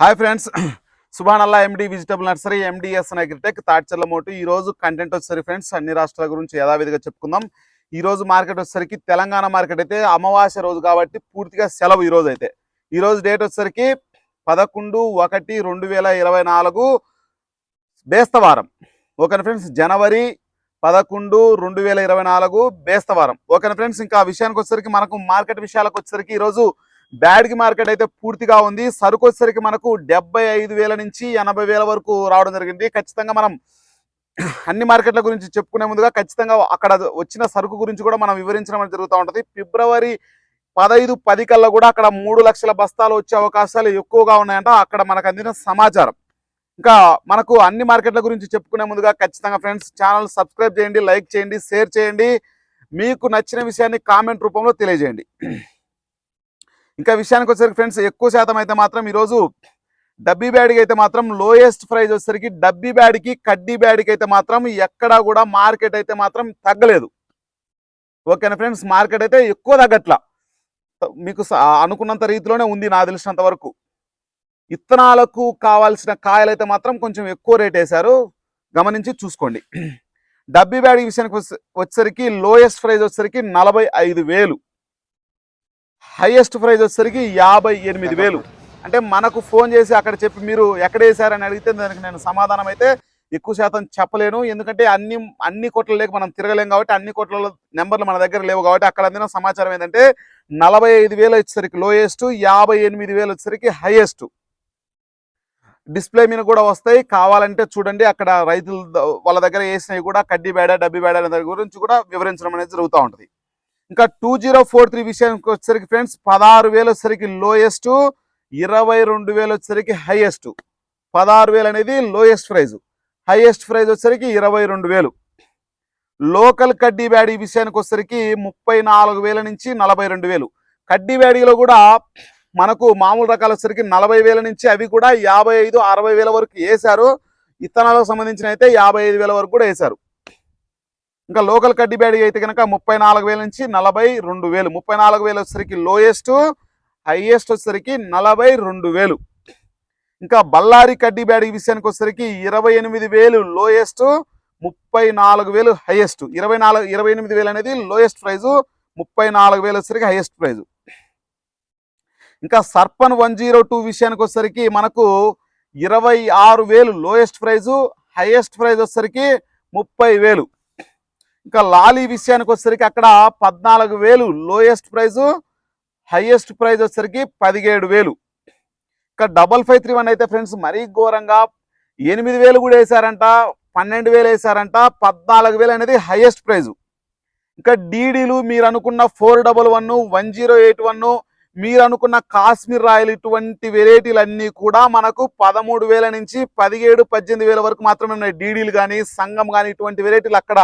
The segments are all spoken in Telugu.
Hi friends సుభానల్లా MD vegetable nursery MDS agritech Tadcherla మోటు. ఈ రోజు కంటెంట్ వచ్చేసరికి ఫ్రెండ్స్ అన్ని రాష్ట్రాల గురించి యథావిధిగా చెప్పుకుందాం. ఈ రోజు మార్కెట్ వచ్చేసరికి తెలంగాణ మార్కెట్ అయితే అమావాస్య రోజు కాబట్టి పూర్తిగా సెలవు ఈ రోజు అయితే. ఈ రోజు డేట్ వచ్చేసరికి పదకొండు ఒకటి రెండు వేల ఇరవై నాలుగు బేస్తవారం. Okay friends? జనవరి పదకొండు రెండు వేల ఇరవై నాలుగు బేస్తవారం. ఓకేనా ఫ్రెండ్స్? ఇంకా విషయానికి వచ్చేసరికి మనకు మార్కెట్ విషయాలకు వచ్చేసరికి ఈరోజు బ్యాడ్కి మార్కెట్ అయితే పూర్తిగా ఉంది. సరుకు వచ్చేసరికి మనకు డెబ్బై ఐదు వేల నుంచి ఎనభై వేల వరకు రావడం జరిగింది. ఖచ్చితంగా మనం అన్ని మార్కెట్ల గురించి చెప్పుకునే ముందుగా ఖచ్చితంగా అక్కడ వచ్చిన సరుకు గురించి కూడా మనం వివరించడం అనేది జరుగుతూ ఉంటుంది. ఫిబ్రవరి పదహైదు పది కల్లా కూడా అక్కడ మూడు లక్షల బస్తాలు వచ్చే అవకాశాలు ఎక్కువగా ఉన్నాయంట. అక్కడ మనకు అందిన సమాచారం. ఇంకా మనకు అన్ని మార్కెట్ల గురించి చెప్పుకునే ముందుగా ఖచ్చితంగా ఫ్రెండ్స్ ఛానల్ సబ్స్క్రైబ్ చేయండి లైక్ చేయండి షేర్ చేయండి. మీకు నచ్చిన విషయాన్ని కామెంట్ రూపంలో తెలియజేయండి. ఇంకా విషయానికి వచ్చేసరికి ఫ్రెండ్స్ ఎక్కువ శాతం అయితే మాత్రం ఈరోజు డబ్బీ బ్యాడ్కి అయితే మాత్రం లోయెస్ట్ ప్రైజ్ వచ్చేసరికి డబ్బీ బ్యాడ్కి కడ్డీ బ్యాడ్కి అయితే మాత్రం ఎక్కడా కూడా మార్కెట్ అయితే మాత్రం తగ్గలేదు. ఓకేనా ఫ్రెండ్స్ మార్కెట్ అయితే ఎక్కువ తగ్గట్ల. మీకు అనుకున్నంత రీతిలోనే ఉంది నాకు తెలిసినంత వరకు. ఇత్తనాలకు కావాల్సిన కాయలు అయితే మాత్రం కొంచెం ఎక్కువ రేట్ వేశారు. గమనించి చూసుకోండి. డబ్బీ బ్యాడ్ విషయానికి వచ్చేసరికి లోయెస్ట్ ప్రైజ్ వచ్చేసరికి నలభై ఐదు వేలు. హైయెస్ట్ ప్రైస్ వచ్చేసరికి యాభై ఎనిమిది వేలు. అంటే మనకు ఫోన్ చేసి అక్కడ చెప్పి మీరు ఎక్కడ వేసారని అడిగితే దానికి నేను సమాధానం అయితే ఎక్కువ శాతం చెప్పలేను. ఎందుకంటే అన్ని అన్ని కోట్ల లేక మనం తిరగలేం కాబట్టి అన్ని కోట్ల నెంబర్లు మన దగ్గర లేవు కాబట్టి అక్కడ అందిన సమాచారం ఏంటంటే నలభై ఐదు వేలు వచ్చేసరికి లోయెస్ట్ యాభై ఎనిమిది వేలు వచ్చేసరికి హైయెస్ట్. డిస్ప్లే మీద కూడా వస్తాయి. కావాలంటే చూడండి అక్కడ రైతుల వాళ్ళ దగ్గర వేసినవి కూడా కడ్డీ బేడ డబ్బీ బేడ గురించి కూడా వివరించడం అనేది జరుగుతూ ఉంటుంది. ఇంకా టూ జీరో ఫోర్ త్రీ విషయానికి వచ్చేసరికి ఫ్రెండ్స్ పదహారు వేలు వచ్చేసరికి లోయెస్ట్ ఇరవై రెండు వేలు వచ్చేసరికి హైయెస్ట్ పదహారు వేలు అనేది లోయెస్ట్ ప్రైజ్ హైయెస్ట్ ప్రైజ్ వచ్చేసరికి ఇరవై రెండు వేలు. లోకల్ కడ్డీ బ్యాడీ విషయానికి వచ్చేసరికి ముప్పై నాలుగు వేల నుంచి నలభై రెండు వేలు. కడ్డీ బ్యాడీలో కూడా మనకు మామూలు రకాలు వచ్చేసరికి నలభై వేల నుంచి అవి కూడా యాభై ఐదు అరవై వేల వరకు వేశారు. ఇత్తనాలకు సంబంధించిన అయితే యాభై ఐదు వేల వరకు కూడా వేశారు. ఇంకా లోకల్ కడ్డీ బ్యాడీ అయితే కనుక ముప్పై నాలుగు వేల నుంచి నలభై రెండు వేలు ముప్పై నాలుగు వేలు వచ్చేసరికి లోయెస్ట్ హైయెస్ట్ వచ్చేసరికి నలభై రెండు వేలు. ఇంకా బళ్ళారి కడ్డీ బ్యాడీ విషయానికి వచ్చేసరికి ఇరవై ఎనిమిది వేలు లోయెస్ట్ ముప్పై నాలుగు వేలు హైయెస్ట్ ఇరవై నాలుగు ఇరవై ఎనిమిది వేలు అనేది లోయెస్ట్ ప్రైజు ముప్పై నాలుగు వేలు వచ్చేసరికి హైయెస్ట్ ప్రైజు ఇంకా సర్పన్ వన్ జీరో టూ విషయానికి వచ్చేసరికి మనకు ఇరవై ఆరు వేలు లోయెస్ట్ ప్రైజు హైయెస్ట్ ప్రైజ్ వచ్చేసరికి ముప్పై వేలు. ఇంకా లాలీ విషయానికి వచ్చేసరికి అక్కడ పద్నాలుగు వేలు లోయెస్ట్ ప్రైజు హైయెస్ట్ ప్రైజ్ వచ్చేసరికి పదిహేడు వేలు. ఇంకా డబల్ ఫైవ్ త్రీ వన్ అయితే ఫ్రెండ్స్ మరీ ఘోరంగా ఎనిమిది వేలు కూడా వేశారంట పన్నెండు వేలు వేశారంట పద్నాలుగు వేలు అనేది హైయెస్ట్ ప్రైజు. ఇంకా డీడీలు మీరు అనుకున్న four double one one zero eight one మీరు అనుకున్న కాశ్మీర్ రాయల్ ఇటువంటి వెరైటీలు అన్నీ కూడా మనకు పదమూడు వేల నుంచి పదిహేడు పద్దెనిమిది వేల వరకు మాత్రమే ఉన్నాయి. డీడీలు కానీ సంఘం కానీ ఇటువంటి వెరైటీలు అక్కడ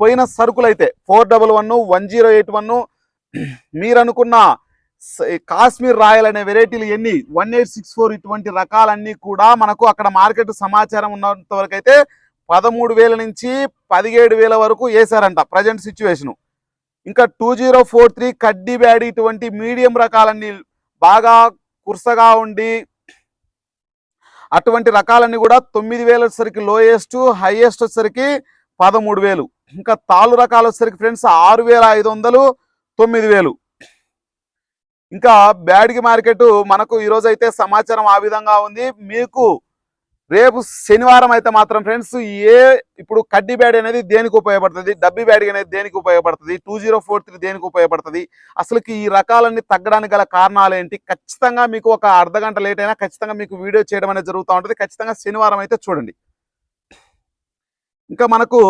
పోయిన సరుకులు అయితే four double one one zero eight one మీరనుకున్న స- కాశ్మీర్ రాయల్ అనే వెరైటీలు ఎన్ని? వన్ ఎయిట్ సిక్స్ ఫోర్ ఇటువంటి రకాలన్నీ కూడా మనకు అక్కడ మార్కెట్ సమాచారం ఉన్నంత వరకు అయితే పదమూడు వేల నుంచి పదిహేడు వేల వరకు వేశారంట ప్రజెంట్ సిచ్యువేషను. ఇంకా టూ జీరో ఫోర్ త్రీ కడ్డీ బ్యాడీ ఇటువంటి మీడియం రకాలన్నీ బాగా కుర్సగా ఉండి అటువంటి రకాలన్నీ కూడా తొమ్మిది వేలు వచ్చేసరికి లోయెస్ట్ హైయెస్ట్ వచ్చేసరికి పదమూడు వేలు. ఇంకా తాళ్ళు రకాలు వచ్చేసరికి ఫ్రెండ్స్ ఆరు వేల ఐదు వందలు తొమ్మిది వేలు. ఇంకా బ్యాడ్కి మార్కెట్ మనకు ఈరోజు అయితే సమాచారం ఆ విధంగా ఉంది. మీకు రేపు శనివారం అయితే మాత్రం ఫ్రెండ్స్ ఏ ఇప్పుడు కడ్డీ బ్యాడ్ అనేది దేనికి ఉపయోగపడుతుంది? డబ్బి బ్యాడ్ అనేది దేనికి ఉపయోగపడుతుంది? టూ జీరో ఫోర్ త్రీ దేనికి ఉపయోగపడుతుంది? అసలుకి ఈ రకాలన్నీ తగ్గడానికి గల కారణాలు ఏంటి? ఖచ్చితంగా మీకు ఒక అర్ధ గంట లేట్ అయినా ఖచ్చితంగా మీకు వీడియో చేయడం అనేది జరుగుతూ ఉంటుంది. ఖచ్చితంగా శనివారం అయితే చూడండి. ఇంకా మనకు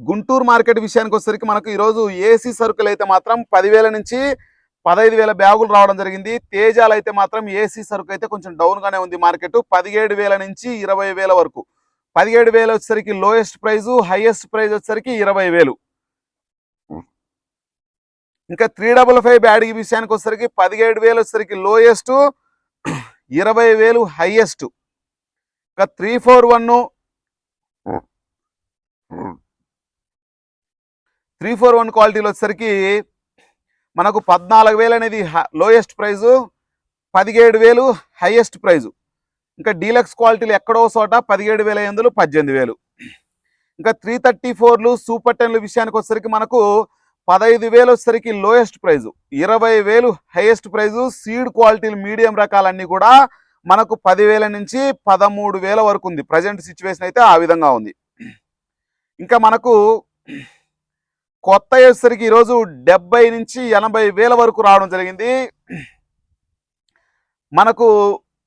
గుంటూరు మార్కెట్ విషయానికి వచ్చేసరికి మనకు ఈరోజు ఏసీ సరుకులు అయితే మాత్రం పదివేల నుంచి పదహైదు వేల బ్యాగులు రావడం జరిగింది. తేజాలు అయితే మాత్రం ఏసీ సరుకు అయితే కొంచెం డౌన్గానే ఉంది మార్కెట్. పదిహేడు వేల నుంచి ఇరవై వేల వరకు. పదిహేడు వేలు వచ్చేసరికి లోయెస్ట్ ప్రైజ్ హైయెస్ట్ ప్రైజ్ వచ్చేసరికి ఇరవై వేలు. ఇంకా త్రీ డబుల్ ఫైవ్ బ్యాడ్కి విషయానికి వచ్చేసరికి పదిహేడు వేలు వచ్చేసరికి లోయెస్ట్ ఇరవై వేలు హైయెస్ట్ ఇంకా three four one three four one క్వాలిటీలు వచ్చేసరికి మనకు పద్నాలుగు వేలు అనేది లోయెస్ట్ ప్రైజు పదిహేడు వేలు హైయెస్ట్ ప్రైజు. ఇంకా డీలక్స్ క్వాలిటీలు ఎక్కడో చోట పదిహేడు వేల ఎందులు పద్దెనిమిది వేలు. ఇంకా త్రీ థర్టీ ఫోర్లు సూపర్ టెన్లు విషయానికి వచ్చేసరికి మనకు పదహైదు వేలు వచ్చేసరికి లోయెస్ట్ ప్రైజు. ఇరవై వేలు హైయెస్ట్ ప్రైజు సీడ్ క్వాలిటీలు మీడియం రకాలన్నీ కూడా మనకు పదివేల నుంచి పదమూడు వేల వరకు ఉంది. ప్రజెంట్ సిచ్యువేషన్ అయితే ఆ విధంగా ఉంది. ఇంకా మనకు కొత్త వచ్చేసరికి ఈరోజు డెబ్బై నుంచి ఎనభై వేల వరకు రావడం జరిగింది. మనకు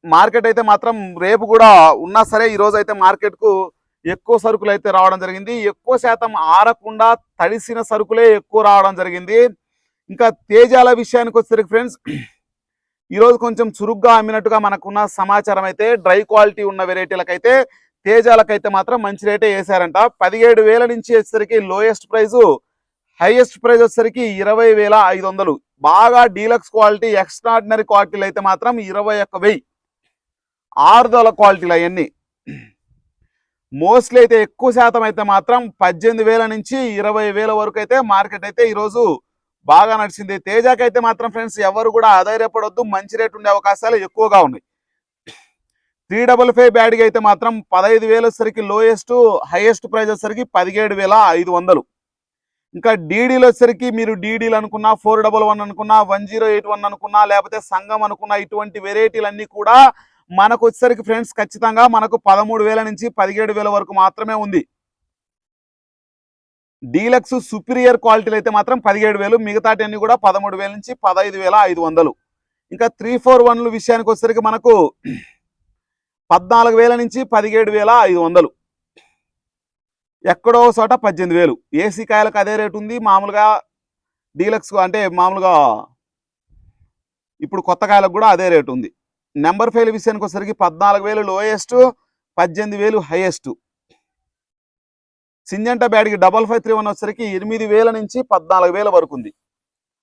మార్కెట్ అయితే మాత్రం రేపు కూడా ఉన్నా సరే ఈరోజు అయితే మార్కెట్కు ఎక్కువ సరుకులు అయితే రావడం జరిగింది. ఎక్కువ శాతం ఆరకుండా తడిసిన సరుకులే ఎక్కువ రావడం జరిగింది. ఇంకా తేజాల విషయానికి వచ్చేసరికి ఫ్రెండ్స్ ఈరోజు కొంచెం చురుగ్గా అమ్మినట్టుగా మనకున్న సమాచారం అయితే డ్రై క్వాలిటీ ఉన్న వెరైటీలకైతే తేజాలకైతే మాత్రం మంచి రేటే వేశారంట. పదిహేడు వేల నుంచి వచ్చేసరికి లోయెస్ట్ ప్రైజు హైయెస్ట్ ప్రైస్ వచ్చేసరికి ఇరవై వేల ఐదు వందలు. బాగా డీలక్స్ క్వాలిటీ ఎక్స్ట్రాడినరీ క్వాలిటీలు అయితే మాత్రం ఇరవై ఒక్క వెయ్యి. ఆరుదల క్వాలిటీలు అవన్నీ. మోస్ట్లీ అయితే ఎక్కువ శాతం అయితే మాత్రం పద్దెనిమిది వేల నుంచి ఇరవై వేల వరకు అయితే మార్కెట్ అయితే ఈరోజు బాగా నడిచింది. తేజాకి అయితే మాత్రం ఫ్రెండ్స్ ఎవరు కూడా ఆధారపడొద్దు మంచి రేటు ఉండే అవకాశాలు ఎక్కువగా ఉన్నాయి. త్రీ డబల్ ఫైవ్ బ్యాడ్కి అయితే మాత్రం పదహైదు వేలు వచ్చేసరికి లోయెస్ట్ హైయెస్ట్ ప్రైస్ వచ్చేసరికి పదిహేడు వేల ఐదు వందలు. ఇంకా డీడీలు వచ్చేసరికి మీరు డీడీలు అనుకున్నా ఫోర్ డబల్ వన్ అనుకున్నా వన్ జీరో ఎయిట్ వన్ అనుకున్నా లేకపోతే సంఘం అనుకున్నా ఇటువంటి వెరైటీలన్నీ కూడా మనకు వచ్చేసరికి ఫ్రెండ్స్ ఖచ్చితంగా మనకు పదమూడు వేల నుంచి పదిహేడు వేల వరకు మాత్రమే ఉంది. డీలక్స్ సుపీరియర్ క్వాలిటీలు అయితే మాత్రం పదిహేడు వేలు మిగతాటి కూడా పదమూడు వేల నుంచి పదహైదు వేల ఐదు వందలు. ఇంకా త్రీ ఫోర్ వన్లు విషయానికి వచ్చేసరికి మనకు పద్నాలుగు వేల నుంచి పదిహేడు వేల ఐదు వందలు. ఎక్కడో చోట పద్దెనిమిది వేలు. ఏసీ కాయలకు అదే రేటు ఉంది. మామూలుగా డీలక్స్ అంటే మామూలుగా ఇప్పుడు కొత్త కాయలకు కూడా అదే రేటు ఉంది. నెంబర్ ఫైల్ విషయానికి వచ్చేసరికి పద్నాలుగు వేలు లోయెస్ట్ పద్దెనిమిది వేలు హైయెస్ట్. సింజంటా బ్యాడ్కి డబల్ ఫైవ్ త్రీ వన్ వచ్చేసరికి ఎనిమిది వేల నుంచి పద్నాలుగు వేల వరకు ఉంది.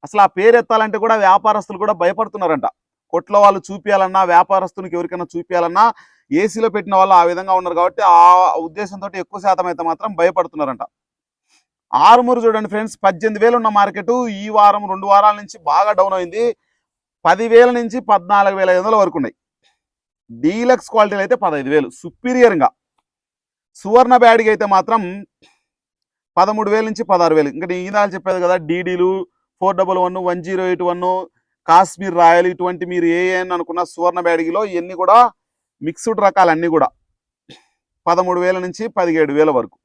అసలు ఆ పేరు ఎత్తాలంటే కూడా వ్యాపారస్తులు కూడా భయపడుతున్నారంట. కొట్లో వాళ్ళు చూపించాలన్నా వ్యాపారస్తునికి ఎవరికైనా చూపించాలన్నా ఏసీలో పెట్టిన వాళ్ళు ఆ విధంగా ఉన్నారు కాబట్టి ఆ ఉద్దేశంతో ఎక్కువ శాతం అయితే మాత్రం భయపడుతున్నారంట. ఆరుమూరు చూడండి ఫ్రెండ్స్ పద్దెనిమిది వేలు ఉన్న మార్కెట్ ఈ వారం రెండు వారాల నుంచి బాగా డౌన్ అయింది. పదివేల నుంచి పద్నాలుగు వేల ఐదు వందల వరకు ఉన్నాయి. డీలక్స్ క్వాలిటీలు అయితే పదహైదు వేలు. సుపీరియర్గా సువర్ణ బ్యాడ్కి అయితే మాత్రం పదమూడు వేల నుంచి పదహారు వేలు. ఇంకా నేను ఈనాడు చెప్పేది కదా డీడీలు four double one one zero eight one Kashmir royal ఇటువంటి మీరు ఏ అని అనుకున్న సువర్ణ బ్యాడ్గిలో ఇవన్నీ కూడా మిక్స్డ్ రకాలన్నీ కూడా పదమూడు వేల నుంచి పదిహేడు వేల వరకు.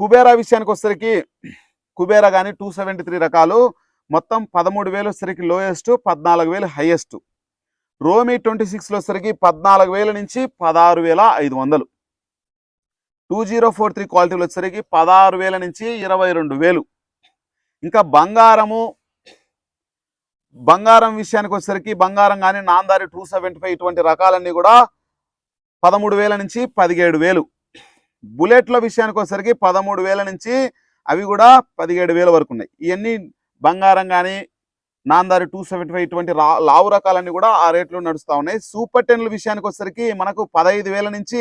కుబేరా విషయానికి వచ్చేసరికి కుబేరా కానీ టూ సెవెంటీ త్రీ రకాలు మొత్తం పదమూడు వేలు వచ్చేసరికి లోయెస్ట్ పద్నాలుగు వేలు హైయెస్ట్ రోమి ట్వంటీ సిక్స్లో వచ్చేసరికి పద్నాలుగు వేల నుంచి పదహారు వేల ఐదు వందలు. టూ జీరో ఫోర్ త్రీ క్వాలిటీలు వచ్చేసరికి పదహారు వేల నుంచి ఇరవై రెండు వేలు. ఇంకా బంగారము బంగారం విషయానికి వచ్చేసరికి బంగారం కానీ నాందారి టూ సెవెంటీ ఫైవ్ ఇటువంటి రకాలన్నీ కూడా పదమూడు వేల నుంచి పదిహేడు వేలు. బుల్లెట్ల విషయానికి వచ్చేసరికి పదమూడు వేల నుంచి అవి కూడా పదిహేడు వేల వరకు ఉన్నాయి. ఇవన్నీ బంగారం కానీ నాందారి టూ సెవెంటీ ఫైవ్ ఇటువంటి రా లావు రకాలన్నీ కూడా ఆ రేట్లో నడుస్తూ ఉన్నాయి. సూపర్ టెన్ల విషయానికి వచ్చేసరికి మనకు పదహైదు వేల నుంచి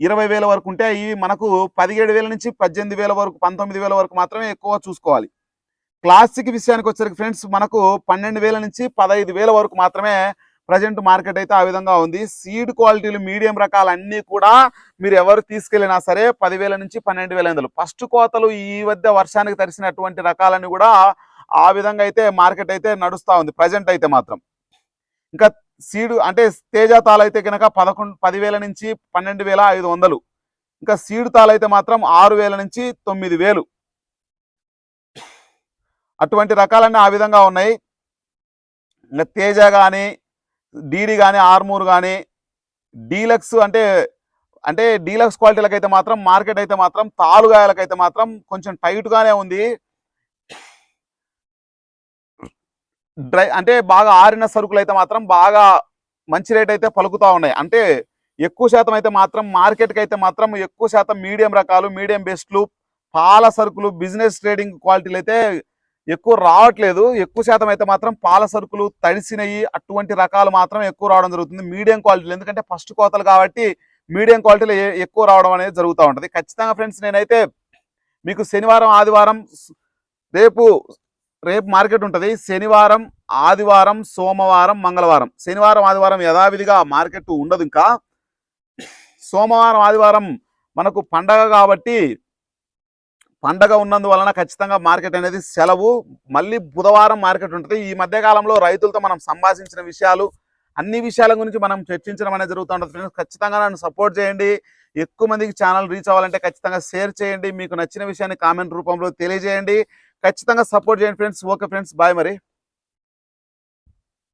ఇరవై వేల వరకు ఉంటే ఇవి మనకు పదిహేడు వేల నుంచి పద్దెనిమిది వేల వరకు పంతొమ్మిది వేల వరకు మాత్రమే ఎక్కువ చూసుకోవాలి. క్లాసిక్ విషయానికి వచ్చేసరికి ఫ్రెండ్స్ మనకు పన్నెండు వేల నుంచి పదహైదు వేల వరకు మాత్రమే ప్రజెంట్ మార్కెట్ అయితే ఆ విధంగా ఉంది. సీడ్ క్వాలిటీలు మీడియం రకాలు అన్నీ కూడా మీరు ఎవరు తీసుకెళ్ళినా సరే పదివేల నుంచి పన్నెండు వేల ఐదు ఫస్ట్ కోతలు ఈ మధ్య వర్షానికి తరిసినటువంటి రకాలన్నీ కూడా ఆ విధంగా అయితే మార్కెట్ అయితే నడుస్తూ ఉంది. ప్రజెంట్ అయితే మాత్రం. ఇంకా సీడు అంటే తేజ తాలైతే కనుక పదకొండు పదివేల నుంచి పన్నెండు వేల ఐదు వందలు. ఇంకా సీడు తాలైతే మాత్రం ఆరు వేల నుంచి తొమ్మిది వేలు అటువంటి రకాలన్నీ ఆ విధంగా ఉన్నాయి. ఇంకా తేజ కానీ డీడీ కానీ ఆర్మూర్ కానీ డీలక్స్ అంటే అంటే డీలక్స్ క్వాలిటీలకు అయితే మాత్రం మార్కెట్ అయితే మాత్రం తాలుగాయలకైతే మాత్రం కొంచెం టైట్గానే ఉంది. డ్రై అంటే బాగా ఆరిన సరుకులు అయితే మాత్రం బాగా మంచి రేట్ అయితే పలుకుతా ఉన్నాయి. అంటే ఎక్కువ శాతం అయితే మాత్రం మార్కెట్కి అయితే మాత్రం ఎక్కువ శాతం మీడియం రకాలు మీడియం బెస్ట్లు పాల సరుకులు బిజినెస్ ట్రేడింగ్ క్వాలిటీలు అయితే ఎక్కువ రావట్లేదు. ఎక్కువ శాతం అయితే మాత్రం పాల సరుకులు తడిసినవి అటువంటి రకాలు మాత్రం ఎక్కువ రావడం జరుగుతుంది. మీడియం క్వాలిటీలు. ఎందుకంటే ఫస్ట్ కోతలు కాబట్టి మీడియం క్వాలిటీలో ఎక్కువ రావడం అనేది జరుగుతూ ఉంటుంది. ఖచ్చితంగా ఫ్రెండ్స్ నేనైతే మీకు శనివారం ఆదివారం రేపు రేపు మార్కెట్ ఉంటుంది. శనివారం ఆదివారం సోమవారం మంగళవారం. శనివారం ఆదివారం యథావిధిగా మార్కెట్ ఉండదు ఇంకా. సోమవారం ఆదివారం మనకు పండగ కాబట్టి పండగ ఉన్నందువలన ఖచ్చితంగా మార్కెట్ అనేది సెలవు. మళ్ళీ బుధవారం మార్కెట్ ఉంటుంది. ఈ మధ్యకాలంలో రైతులతో మనం సంభాషించిన విషయాలు అన్ని విషయాల గురించి మనం చర్చించడం అనేది జరుగుతుంటుంది ఫ్రెండ్స్. ఖచ్చితంగా నన్ను సపోర్ట్ చేయండి. ఎక్కువ మందికి ఛానల్ రీచ్ అవ్వాలంటే ఖచ్చితంగా షేర్ చేయండి. మీకు నచ్చిన విషయాన్ని కామెంట్ రూపంలో తెలియజేయండి. ఖచ్చితంగా సపోర్ట్ చేయండి ఫ్రెండ్స్. Okay friends. బాయ్ మరి.